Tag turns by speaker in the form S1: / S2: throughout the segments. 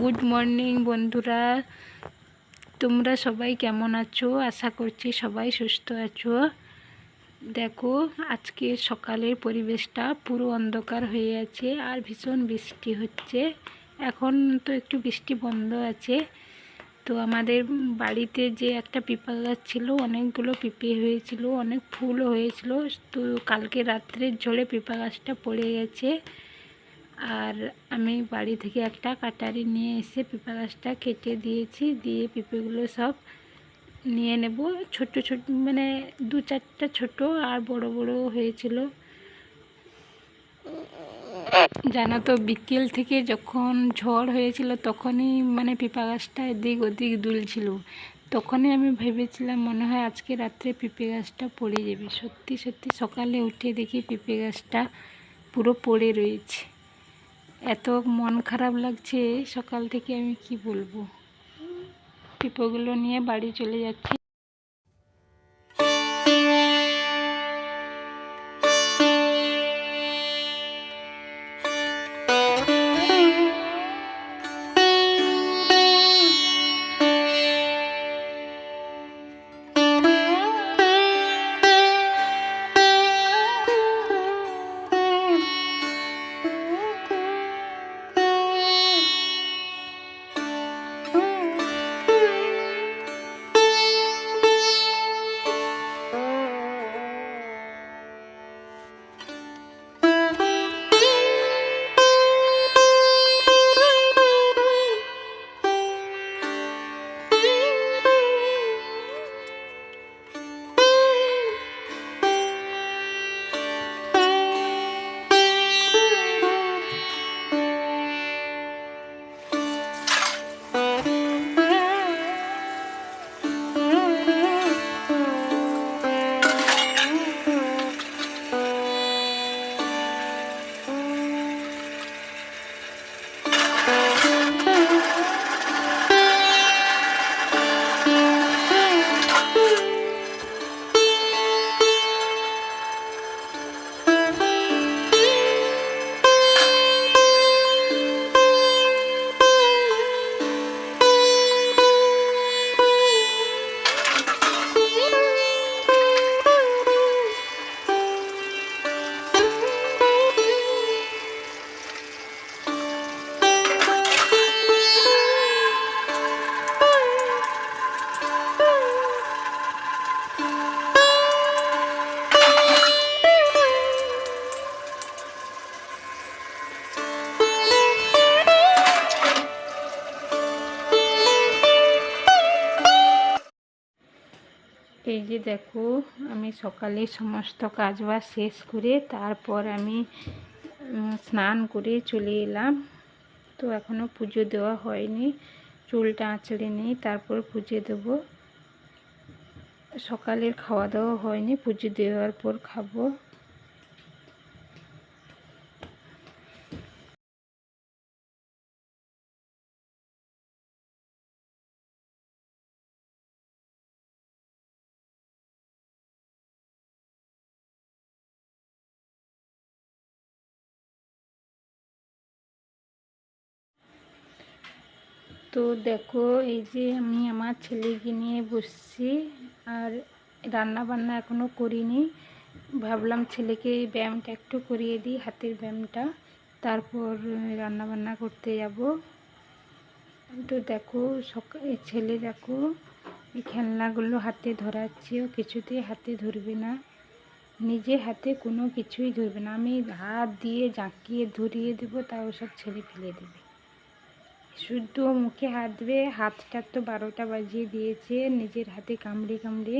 S1: Good morning বন্ধুরা। তোমরা সবাই কেমন আছো? আশা করছি সবাই সুস্থ আছো। দেখো, আজকে সকালের পরিবেশটা পুরো অন্ধকার হয়ে আছে আর ভীষণ বৃষ্টি হচ্ছে। এখন তো একটু বৃষ্টি বন্ধ আছে। তো আমাদের বাড়িতে যে একটা পিপা গাছ ছিল, অনেকগুলো পিঁপে হয়েছিল, অনেক ফুলও হয়েছিল। তো কালকে রাত্রের ঝড়ে পিপা গাছটা পড়ে গেছে। আর আমি বাড়ি থেকে একটা কাটারি নিয়ে এসে পেঁপে গাছটা কেটে দিয়েছি, দিয়ে পেঁপেগুলো সব নিয়ে নেব। ছোট ছোট মানে দু চারটা ছোট আর বড় বড় হয়েছিল। জানো তো, বিকেল থেকে যখন ঝড় হয়েছিল তখনই মানে পেঁপা গাছটা এদিক ওদিক দুলছিল। তখনই আমি ভেবেছিলাম মনে হয় আজকে রাত্রে পেঁপে গাছটা পড়ে যাবে। সত্যি সত্যি সকালে উঠে দেখি পেঁপে গাছটা পুরো পড়ে রয়েছে। এত মন খারাপ লাগছে সকাল থেকে আমি কি বলব? টিপোগুলো নিয়ে বাড়ি চলে যাচ্ছি। এই যে দেখো, আমি সকালে সমস্ত কাজবাজ শেষ করে তারপর আমি স্নান করে চলে এলাম। তো এখনও পুজো দেওয়া হয়নি, চুলটা আঁচড়ে নেই, তারপর পুজো দেব। সকালের খাওয়া দাওয়া হয়নি, পুজো দেওয়ার পর খাব। তো দেখো, এই যে আমি আমার ছেলেকে নিয়ে বসছি আর রান্না বান্না এখনও করিনি। ভাবলাম ছেলেকে এই ব্যায়ামটা একটু করিয়ে দিই, হাতের ব্যায়ামটা। তারপর রান্না বান্না করতে যাব। তো দেখো সকাল ছেলে দেখো, এই খেলনাগুলো হাতে ধরাচ্ছে, ও কিছুতেই হাতে ধরবে না। নিজে হাতে কোনো কিছুই ধরবে না। আমি হাত দিয়ে জাঁকিয়ে ধরিয়ে দেবো, তাও সব ছেড়ে ফেলে দেবে। শুদ্ধ মুখে হাত দেবে হাতটা তো বারোটা বাজিয়ে দিয়েছে, নিজের হাতে কামড়ে কামড়ে।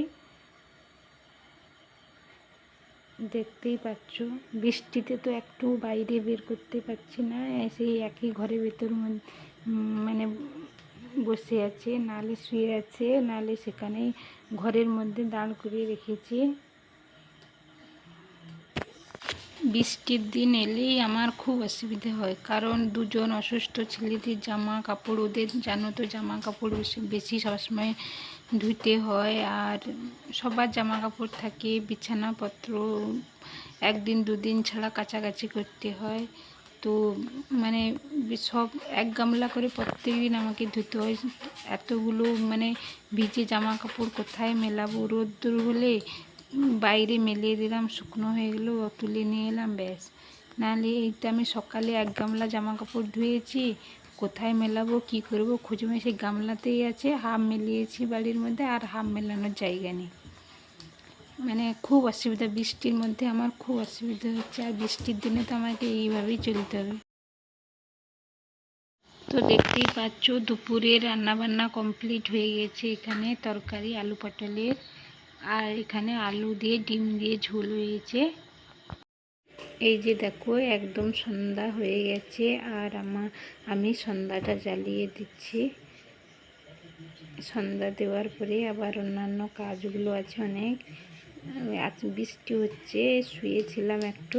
S1: দেখতেই পাচ্ছ, বৃষ্টিতে তো একটু বাইরে বের করতে পারছি না, সেই একই ঘরের ভেতর মানে বসে আছে, নালে শুয়ে আছে, নালে সেখানেই ঘরের মধ্যে দাঁড় করিয়ে রেখেছি। বৃষ্টির দিন এলেই আমার খুব অসুবিধে হয়। কারণ দুজন অসুস্থ ছেলেদের জামা কাপড় ওদের জানো তো জামা কাপড় বেশি- সবসময় ধুতে হয় আর সবার জামা কাপড় থাকে, বিছানাপত্র একদিন দুদিন ছাড়া কাছাকাছি করতে হয়। তো মানে সব এক গামলা করে প্রত্যেকদিন আমাকে ধুতে হয়। এতগুলো মানে ভিজে জামা কাপড় কোথায় মেলাবো? রোদ্দুর হলে বাইরে মেলিয়ে দিলাম, শুকনো হয়ে গেলো তুলে নিয়ে এলাম, ব্যাস। নাহলে এই তো আমি সকালে এক গামলা জামা কাপড় ধুয়েছি, কোথায় মেলাবো, কি করব? খুঁজে সেই গামলাতেই আছে, হাফ মেলিয়েছি বাড়ির মধ্যে আর হাফ মেলানোর জায়গা নেই। মানে খুব অসুবিধা, বৃষ্টির মধ্যে আমার খুব অসুবিধা হচ্ছে, আর বৃষ্টির দিনে তো আমাকে এইভাবেই চলতে হবে। তো দেখতেই পাচ্ছ দুপুরে রান্নাবান্না কমপ্লিট হয়ে গেছে এখানে, তরকারি, আলু পটলের। আর এখানে আলু দিয়ে ডিম দিয়ে ঝোল হয়েছে। এই যে দেখো, একদম সন্ধ্যা হয়ে গেছে আর আমার, আমি সন্ধ্যাটা জ্বালিয়ে দিচ্ছি। সন্ধ্যা দেওয়ার পরে আবার অন্যান্য কাজগুলো আছে অনেক। আজ বৃষ্টি হচ্ছে, শুয়েছিলাম একটু।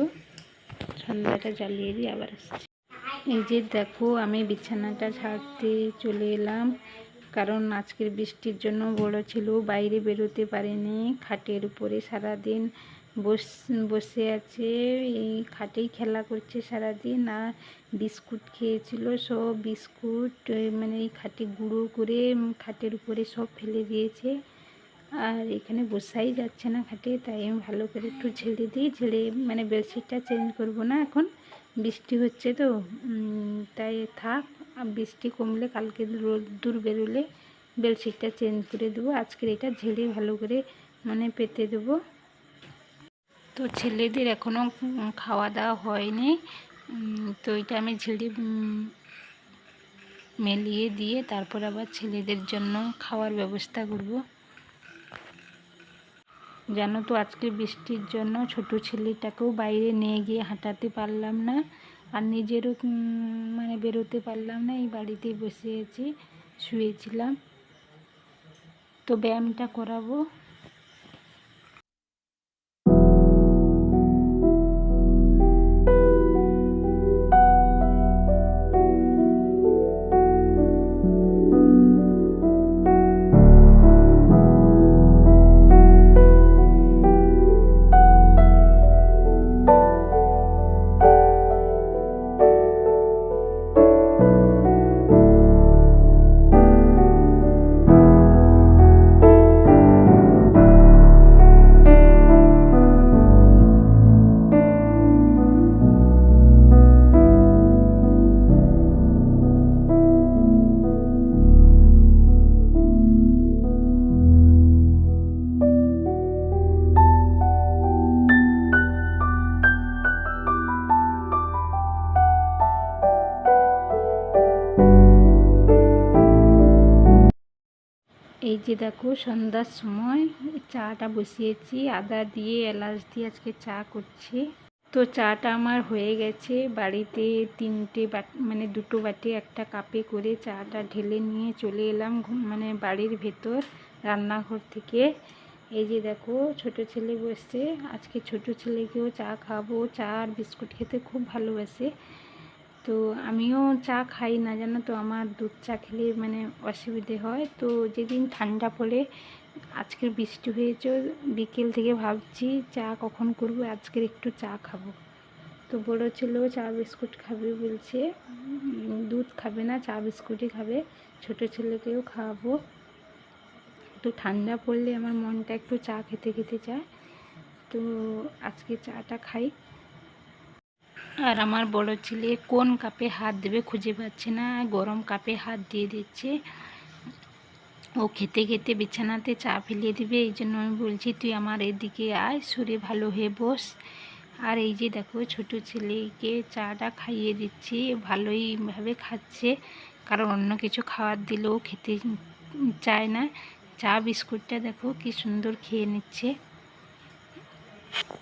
S1: সন্ধ্যাটা জ্বালিয়ে দিয়ে আবার আসছি। এই যে দেখো, আমি বিছানাটা ছাড়তে চলে এলাম। কারণ আজকের বৃষ্টির জন্য বড় ছিল, বাইরে বেরোতে পারেনি। খাটের উপরে সারাদিন বস, বসে আছে। এই খাটেই খেলা করছে সারাদিন আর বিস্কুট খেয়েছিল। সব বিস্কুট মানে এই খাটে গুঁড়ো করে খাটের উপরে সব ফেলে দিয়েছে। আর এখানে বসাই যাচ্ছে না খাটে, তাই আমি ভালো করে একটু ঝেড়ে দিই। ঝেড়ে মানে বেডশিটটা চেঞ্জ করব না এখন। বৃষ্টি হচ্ছে তো তাই থাক। বৃষ্টি কমলে কালকে রোদ্দুর বেরোলে বেডশিটটা চেঞ্জ করে দেবো। আজকের এটা ঝেড়ে ভালো করে মানে পেতে দেবো। তো ছেলেদের এখনও খাওয়া দাওয়া হয়নি। তো এটা আমি ঝেড়ে মেলিয়ে দিয়ে তারপর আবার ছেলেদের জন্য খাওয়ার ব্যবস্থা করব। জানো তো আজকে বৃষ্টির জন্য ছোট ছেলেটাকেও বাইরে নিয়ে গিয়ে হাঁটাতে পারলাম না। আর নিজেরও মানে বেরোতে পারলাম না এই বাড়িতেই বসে আছি শুয়েছিলাম। তো ব্যায়ামটা করাবো। এই যে দেখো সন্ধ্যার সময় চাটা বসিয়েছি, আদা দিয়ে এলাচ দিয়ে আজকে চা করছি। তো চাটা আমার হয়ে গেছে, বাড়িতে তিনটে মানে দুটো বাটি একটা কাপে করে চাটা ঢেলে নিয়ে চলে এলাম মানে বাড়ির ভেতর, রান্নাঘর থেকে। এই যে দেখো ছোট ছেলে বসছে, আজকে ছোট ছেলেকেও চা খাব চা আর বিস্কুট খেতে খুব ভালোবাসে। তো আমিও চা খাই না জানো তো, আমার দুধ চা খেলে মানে অসুবিধে হয়। তো যেদিন ঠান্ডা পড়ে, আজকের বৃষ্টি হয়েছে, বিকেল থেকে ভাবছি চা কখন করব, আজকের একটু চা খাব। তো বড় ছেলেও চা বিস্কুট খাবে বলছে। দুধ খাবে না, চা বিস্কুটই খাবে। ছোট ছেলেকেও খাওয়াবো। তো ঠান্ডা পড়লে আমার মনটা একটু চা খেতে খেতে চায় তো আজকে চাটা খাই। আর আমার বড় ছেলে কোন কাপে হাত দেবে খুঁজে পাচ্ছে না, গরম কাপে হাত দিয়ে দিচ্ছে। ও খেতে খেতে বিছানাতে চা ফেলিয়ে দেবে, এই জন্য আমি বলছি, তুই আমার এদিকে আয় সরে ভালো হয়ে বস। আর এই যে দেখো, ছোট ছেলেকে চাটা খাইয়ে দিচ্ছি ভালোইভাবে খাচ্ছে। কারণ অন্য কিছু খাবার দিলেও খেতে চায় না। চা বিস্কুটটা দেখো, কি সুন্দর খেয়ে নিচ্ছে।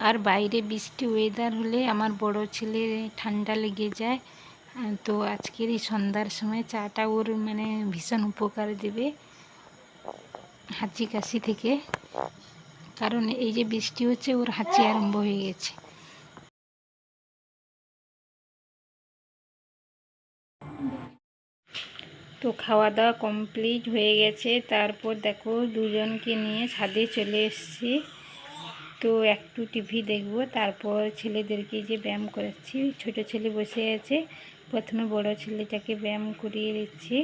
S1: আর বাইরে বৃষ্টি ওয়েদার হলে আমার বড় ছেলে ঠান্ডা লেগে যায়। তো আজকের এই সন্ধ্যার সময় চাটা ওর মানে ভীষণ উপকার দেবে হাঁচি কাশি থেকে। কারণ এই যে বৃষ্টি হচ্ছে, ওর হাঁচি আরম্ভ হয়ে গেছে। তো খাওয়া দাওয়া কমপ্লিট হয়ে গেছে। তারপর দেখো দুজনকে নিয়ে ছাদে চলে এসেছি। তো একটু টিভি দেখব। তারপর ছেলেদেরকে যে ব্যায়াম করাচ্ছি, ছোট ছেলে বসে আছে। প্রথমে বড় ছেলেটাকে ব্যায়াম করিয়ে দিচ্ছি।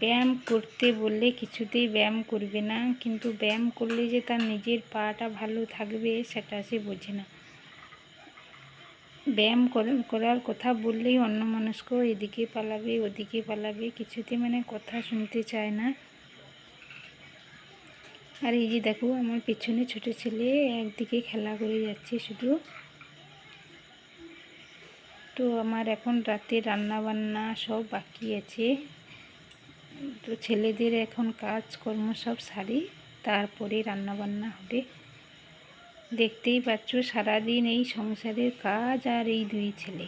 S1: ব্যায়াম করতে বললে কিছুতেই ব্যায়াম করবে না। কিন্তু ব্যায়াম করলে যে তার নিজের পাটা ভালো থাকবে, সেটা সে বোঝে না। ব্যায়াম করার কথা বললেই অন্য মানুষকে এদিকে পালাবে, ওদিকে পালাবে। কিছুতে মানে কথা শুনতে চায় না। আর এই যে দেখো, আমার পেছনে ছোট ছেলে একদিকে খেলা করে যাচ্ছে শুধু। তো আমার এখন রাতে রান্না বান্না সব বাকি আছে। তো ছেলেদের এখন কাজকর্ম সব সারি, তারপরে রান্না বান্না হবে। দেখতেই পাচ্ছ সারাদিন এই সংসারের কাজ আর এই দুই ছেলে।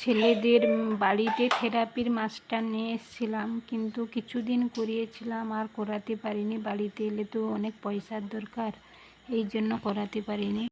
S1: ছেলেদের বাড়িতে থেরাপির মাস্টার নিয়ে এসেছিলাম, কিন্তু কিছুদিন করিয়েছিলাম, আর করাতে পারিনি। বাড়িতে এলে তো অনেক পয়সার দরকার, এই জন্য করাতে পারিনি।